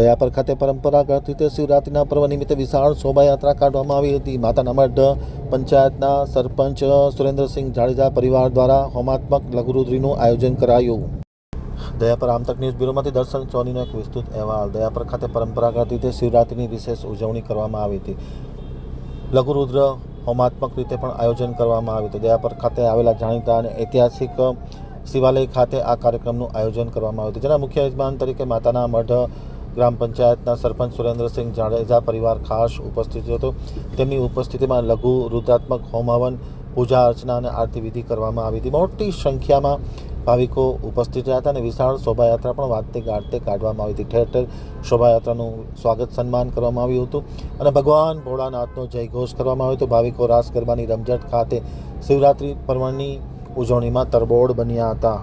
દયાપર ખાતે પરંપરાગત રીતે શિવરાત્રિના પર્વ નિમિત્તે વિશાળ શોભાયાત્રા કાઢવામાં આવી હતી. માતાના મઢ પંચાયતના સરપંચ સુરેન્દ્રસિંહ જાડેજા પરિવાર દ્વારા હોમાત્મક લઘુરુદ્રીનું આયોજન કરાયું. દયાપર આમતક ન્યૂઝ બ્યુરોમાંથી દર્શન સોનીનો એક વિસ્તૃત અહેવાલ. દયાપર ખાતે પરંપરાગત રીતે શિવરાત્રિની વિશેષ ઉજવણી કરવામાં આવી હતી. લઘુરુદ્ર હોમાત્મક રીતે પણ આયોજન કરવામાં આવ્યું હતું. દયાપર ખાતે આવેલા જાણીતા અને ઐતિહાસિક શિવાલય ખાતે આ કાર્યક્રમનું આયોજન કરવામાં આવ્યું હતું. જેના મુખ્ય યજમાન તરીકે માતાના મઢ ગ્રામ પંચાયતના સરપંચ સુરેન્દ્રસિંહ જાડેજા પરિવાર ખાસ ઉપસ્થિત હતો. તેમની ઉપસ્થિતિમાં લઘુ રુદ્રાત્મક હોમાવન પૂજા અર્ચના અને આરતી વિધિ કરવામાં આવી હતી. મોટી સંખ્યામાં ભાવિકો ઉપસ્થિત રહ્યા હતા અને વિશાળ શોભાયાત્રા પણ વાતે ગાજતે કાઢવામાં આવી હતી. ઠેર ઠેર શોભાયાત્રાનું સ્વાગત સન્માન કરવામાં આવ્યું હતું અને ભગવાન ભોળાનાથનો જયઘોષ કરવામાં આવ્યો હતો. ભાવિકો રાસ ગરબાની રમઝટ ખાતે શિવરાત્રિ પર્વની ઉજવણીમાં તરબોળ બન્યા હતા.